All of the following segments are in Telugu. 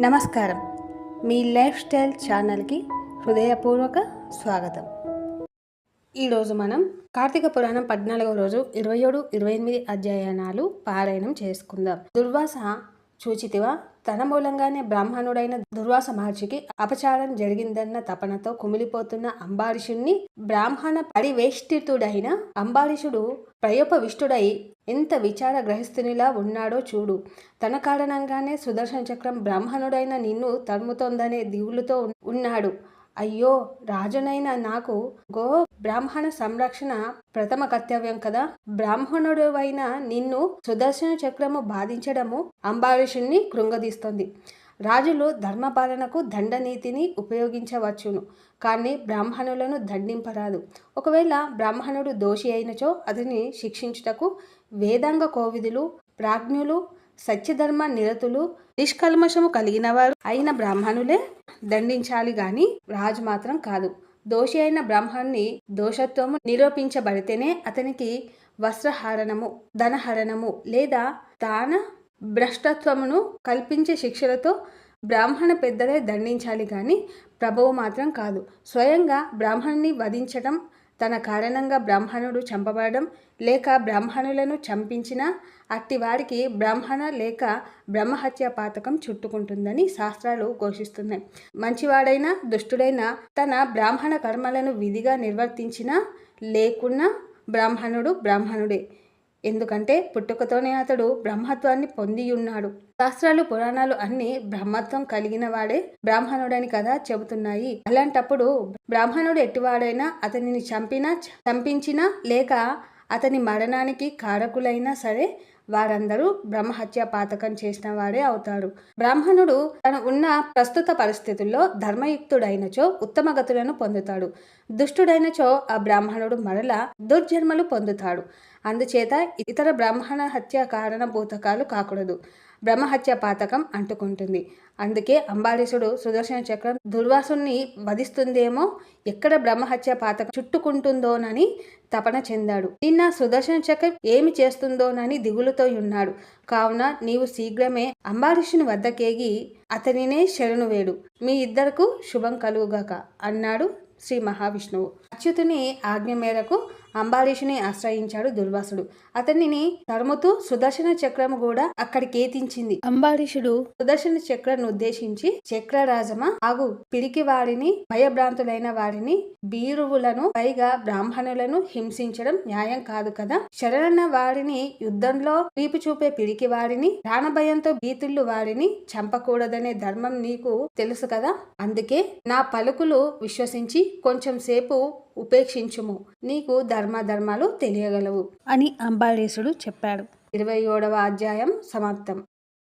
నమస్కారం. మీ లైఫ్ స్టైల్ ఛానల్కి హృదయపూర్వక స్వాగతం. ఈరోజు మనం కార్తీక పురాణం పద్నాలుగవ రోజు ఇరవై ఏడు ఇరవై ఎనిమిది అధ్యయనాలు పారాయణం చేసుకుందాం. దుర్వాస చూచితివా? తన మూలంగానే బ్రాహ్మణుడైన దుర్వాస మహర్షికి అపచారం జరిగిందన్న తపనతో కుమిలిపోతున్న అంబారీషుణ్ణి బ్రాహ్మణ పరివేష్టితుడైన అంబారీషుడు ప్రయోపవిష్టుడై ఎంత విచార గ్రహిస్తునిలా ఉన్నాడో చూడు. తన కారణంగానే సుదర్శన చక్రం బ్రాహ్మణుడైన నిన్ను తరుముతోందనే దిగులుతో ఉన్నాడు. అయ్యో రాజునైన నాకు గో బ్రాహ్మణ సంరక్షణ ప్రథమ కర్తవ్యం కదా. బ్రాహ్మణుడు అయిన నిన్ను సుదర్శన చక్రము బాధించడము అంబారీషుణ్ణి కృంగదీస్తోంది. రాజులు ధర్మపాలనకు దండనీతిని ఉపయోగించవచ్చును కానీ బ్రాహ్మణులను దండింపరాదు. ఒకవేళ బ్రాహ్మణుడు దోషి అయినచో అతని శిక్షించుటకు వేదాంగ కోవిదులు ప్రాజ్ఞులు సత్యధర్మ నిరతులు నిష్కల్మషము కలిగిన వారు అయిన బ్రాహ్మణులే దండించాలి గాని రాజు మాత్రం కాదు. దోషి అయిన బ్రాహ్మణుని దోషత్వము నిరూపించబడితేనే అతనికి వస్త్రహరణము ధనహరణము లేదా దాన భ్రష్టత్వమును కల్పించే శిక్షలతో బ్రాహ్మణ పెద్దలే దండించాలి కానీ ప్రభువు మాత్రం కాదు. స్వయంగా బ్రాహ్మణుని వధించటం తన కారణంగా బ్రాహ్మణుడు చంపబడడం లేక బ్రాహ్మణులను చంపించిన అట్టివారికి బ్రాహ్మణ లేక బ్రహ్మహత్య పాతకం చుట్టుకుంటుందని శాస్త్రాలు ఘోషిస్తున్నాయి. మంచివాడైనా దుష్టుడైనా తన బ్రాహ్మణ కర్మలను విధిగా నిర్వర్తించినా లేకున్నా బ్రాహ్మణుడు బ్రాహ్మణుడే. ఎందుకంటే పుట్టుకతోనే అతడు బ్రహ్మత్వాన్ని పొంది ఉన్నాడు శాస్త్రాలు పురాణాలు అన్ని బ్రహ్మత్వం కలిగిన వాడే బ్రాహ్మణుడని కదా చెబుతున్నాయి. అలాంటప్పుడు బ్రాహ్మణుడు ఎట్టివాడైనా అతనిని చంపినా చంపించినా లేక అతని మరణానికి కారకులైనా సరే వారందరూ బ్రహ్మహత్య పాతకం చేసిన వాడే అవుతారు. బ్రాహ్మణుడు తన ఉన్న ప్రస్తుత పరిస్థితుల్లో ధర్మయుక్తుడైనచో ఉత్తమ గతులను పొందుతాడు. దుష్టుడైనచో ఆ బ్రాహ్మణుడు మరల దుర్జన్మలు పొందుతాడు. అందుచేత ఇతర బ్రాహ్మణ హత్య కారణభూతకాలు కాకూడదు. బ్రహ్మహత్య పాతకం అంటుకుంటుంది. అందుకే అంబారీషుడు సుదర్శన చక్రం దుర్వాసుని వధిస్తుందేమో ఎక్కడ బ్రహ్మహత్య పాతకం చుట్టుకుంటుందోనని తపన చెందాడు. నిన్న సుదర్శన చక్రం ఏమి చేస్తుందోనని దిగులుతో ఉన్నాడు. కావున నీవు శీఘ్రమే అంబారీషుని వద్దకేగి అతనినే శరణు వేడు మీ ఇద్దరకు శుభం కలుగుగాక అన్నాడు శ్రీ మహావిష్ణువు. అచ్యుతుని ఆజ్ఞ మేరకు అంబారీషుని ఆశ్రయించాడు దుర్వాసుడు. అతనిని తరుముతూ సుదర్శన చక్రము కూడా అక్కడికి ఏతించింది అంబారీషుడు సుదర్శన చక్రను ఉద్దేశించి చక్రరాజమ ఆగు పిరికి వారిని భయభ్రాంతులైన వారిని బీరువులను పైగా బ్రాహ్మణులను హింసించడం న్యాయం కాదు కదా? శరణన్న వారిని యుద్ధంలో వీపు చూపే పిరికి వారిని ప్రాణభయంతో భీతుళ్ళు వారిని చంపకూడదనే ధర్మం నీకు తెలుసు కదా? అందుకే నా పలుకులు విశ్వసించి కొంచెం సేపు ఉపేక్షించుము. నీకు ధర్మధర్మాలు తెలియగలవు అని అంబాళేశుడు చెప్పాడు. ఇరవై ఏడవ అధ్యాయం సమాప్తం.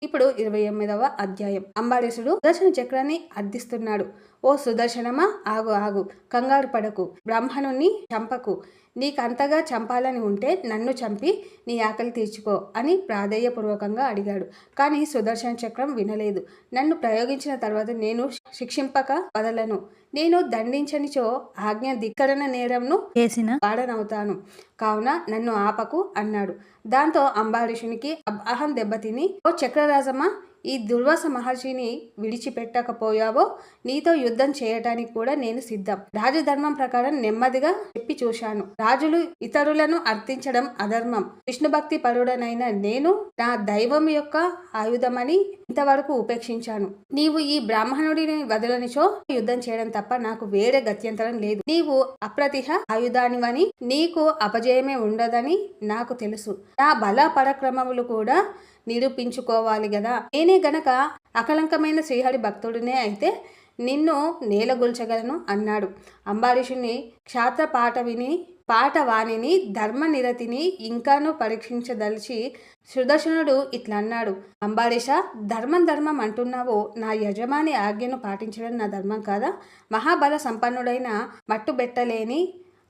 ఇప్పుడు ఇరవై ఎనిమిదవ అధ్యాయం. అంబారీసుడు సుదర్శన చక్రాన్ని అర్థిస్తున్నాడు. ఓ సుదర్శనమా? ఆగు ఆగు. కంగారు పడకు. బ్రాహ్మణుణ్ణి చంపకు. నీకంతగా చంపాలని ఉంటే నన్ను చంపి నీ ఆకలి తీర్చుకో అని ప్రాధేయపూర్వకంగా అడిగాడు. కానీ సుదర్శన చక్రం వినలేదు. నన్ను ప్రయోగించిన తర్వాత నేను శిక్షింపక వదలను. నేను దండించనిచో ఆజ్ఞ ధిక్కరణ నేరంను చేసిన వాడనవుతాను. కావున నన్ను ఆపకు అన్నాడు. దాంతో అంబారీషునికి అహం దెబ్బతిని ఓ చక్రరాజమ్మ ఈ దుర్వాస మహర్షిని విడిచిపెట్టకపోయావో నీతో యుద్ధం చేయటానికి కూడా నేను సిద్ధం. రాజధర్మం ప్రకారం నెమ్మదిగా చెప్పి చూశాను. రాజులు ఇతరులను అర్థించడం అధర్మం. విష్ణు భక్తి పరుడనైన నేను నా దైవం యొక్క ఆయుధమని ఇంతవరకు ఉపేక్షించాను. నీవు ఈ బ్రాహ్మణుడిని వదలనిచో యుద్ధం చేయడం తప్ప నాకు వేరే గత్యంతరం లేదు. నీవు అప్రతిహ ఆయుధానివని నీకు అపజయమే ఉండదని నాకు తెలుసు. నా బల పరక్రమములు కూడా నిరూపించుకోవాలి కదా నేనే గనక అకలంకమైన శ్రీహరి భక్తుడినే అయితే నిన్ను నేలగొల్చగలను అన్నాడు. అంబారీషుని క్షాత్ర పాట విని పాట వాణిని ధర్మనిరతిని ఇంకానూ పరీక్షించదలిచి సుదర్శనుడు ఇట్లా అన్నాడు అంబారీష ధర్మం ధర్మం అంటున్నావు నా యజమాని ఆజ్ఞను పాటించడం నా ధర్మం కాదా? మహాబల సంపన్నుడైన మట్టుబెట్టలేని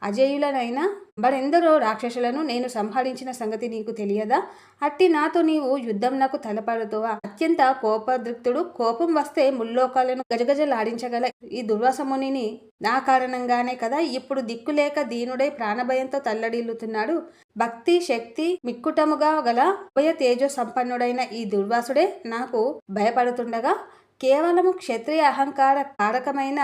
అజేయులనైనా మరెందరో రాక్షసులను నేను సంహరించిన సంగతి నీకు తెలియదా? అట్టి నాతో నీవు యుద్ధం నాకు తలపడుతువా? అత్యంత కోపదృక్తుడు కోపం వస్తే ముల్లోకాలను గజగజలాడించగల ఈ దుర్వాసమునిని నా కారణంగానే కదా ఇప్పుడు దిక్కులేక దీనుడై ప్రాణభయంతో తల్లడిల్లుతున్నాడు? భక్తి శక్తి మిక్కుటముగా గల ఉభయ తేజో సంపన్నుడైన ఈ దుర్వాసుడే నాకు భయపడుతుండగా కేవలము క్షత్రియ అహంకార కారకమైన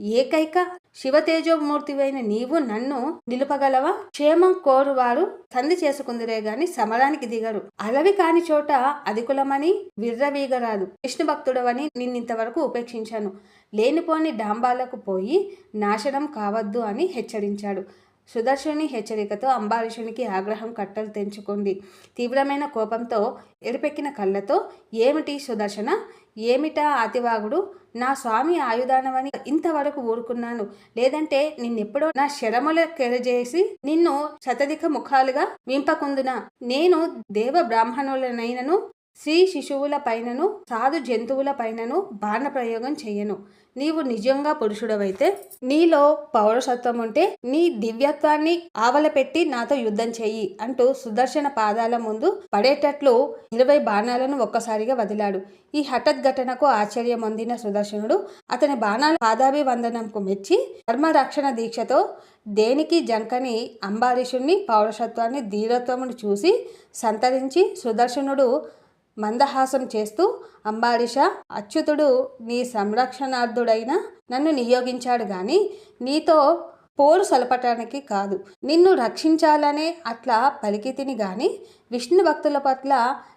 ఏకైక శివతేజోమూర్తివైన నీవు నన్ను నిలుపగలవా? క్షేమం కోరువారు సంధి చేసుకుందిరే గాని సమరానికి దిగరు. అలవి కాని చోట అధికులమని విర్రవీగరాదు. విష్ణు భక్తుడవని నిన్నింతవరకు ఉపేక్షించాను. లేనిపోని డాంబాలకు పోయి నాశనం కావద్దు అని హెచ్చరించాడు. సుదర్శుని హెచ్చరికతో అంబారీషునికి ఆగ్రహం కట్టలు తెంచుకుంది. తీవ్రమైన కోపంతో ఎరుపెక్కిన కళ్ళతో ఏమిటి సుదర్శన? ఏమిటా అతివాగుడు? నా స్వామి ఆయుధానమని ఇంతవరకు ఊరుకున్నాను. లేదంటే నిన్నెప్పుడో నా శరముల కెరజేసి నిన్ను శతధిక ముఖాలుగా వింపకుందునా? నేను దేవ బ్రాహ్మణులనైనను స్త్రీ శిశువుల పైనను సాధు జంతువుల పైనను బాణ ప్రయోగం చేయను. నీవు నిజంగా పురుషుడవైతే నీలో పౌరసత్వం ఉంటే నీ దివ్యత్వాన్ని ఆవలపెట్టి నాతో యుద్ధం చెయ్యి అంటూ సుదర్శన పాదాల ముందు పడేటట్లు ఇరవై బాణాలను ఒక్కసారిగా వదిలాడు. ఈ హఠత్ ఘటనకు ఆశ్చర్యం పొందిన సుదర్శనుడు అతని బాణాల పాదాభివందనంకు మెచ్చి ధర్మరక్షణ దీక్షతో దేనికి జంకని అంబారీషుణ్ణి పౌరసత్వాన్ని ధీరత్వమును చూసి సంతరించి సుదర్శనుడు మందహాసం చేస్తూ అంబారీష అచ్యుతుడు నీ సంరక్షణార్థుడైన నన్ను నియోగించాడు గాని నీతో పోరు సలపటానికి కాదు. నిన్ను రక్షించాలనే అట్లా పలికితిని గాని విష్ణు భక్తుల పట్ల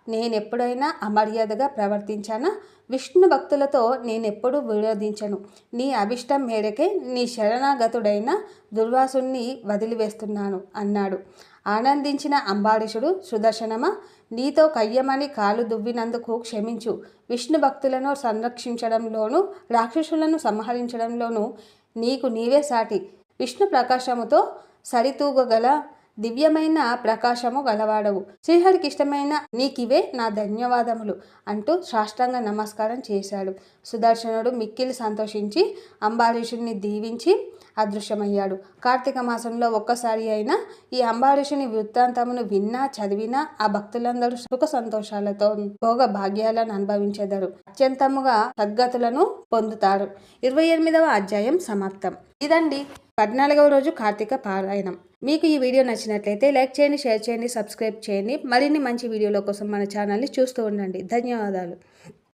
నేనెప్పుడైనా అమర్యాదగా ప్రవర్తించానా? విష్ణు భక్తులతో నేనెప్పుడు విరోధించను. నీ అభిష్టం మేరకే నీ శరణాగతుడైన దుర్వాసుని వదిలివేస్తున్నాను అన్నాడు. ఆనందించిన అంబారీషుడు సుదర్శనమ? నీతో కయ్యమని కాలు దువ్వినందుకు క్షమించు. విష్ణు భక్తులను సంరక్షించడంలోనూ రాక్షసులను సంహరించడంలోనూ నీకు నీవే సాటి. విష్ణు ప్రకాశముతో సరితూగగల దివ్యమైన ప్రకాశము గలవాడవు. శ్రీహరికి ఇష్టమైన నీకివే నా ధన్యవాదములు అంటూ సాష్టాంగ నమస్కారం చేశాడు. సుదర్శనుడు మిక్కిలి సంతోషించి అంబారీషుని దీవించి అదృశ్యమయ్యాడు. కార్తీక మాసంలో ఒక్కసారి అయినా ఈ అంబారీషుని వృత్తాంతమును విన్నా చదివినా ఆ భక్తులందరూ సుఖ సంతోషాలతో భోగ భాగ్యాలను అనుభవించెదరు. అత్యంతముగా సద్గతులను పొందుతారు. ఇరవై ఎనిమిదవ అధ్యాయం సమాప్తం. ఇదండి పద్నాలుగవ రోజు కార్తీక పారాయణం. మీకు ఈ వీడియో నచ్చినట్లయితే లైక్ చేయండి షేర్ చేయండి సబ్స్క్రైబ్ చేయండి. మరిన్ని మంచి వీడియోల కోసం మన ఛానల్ని చూస్తూ ఉండండి. ధన్యవాదాలు.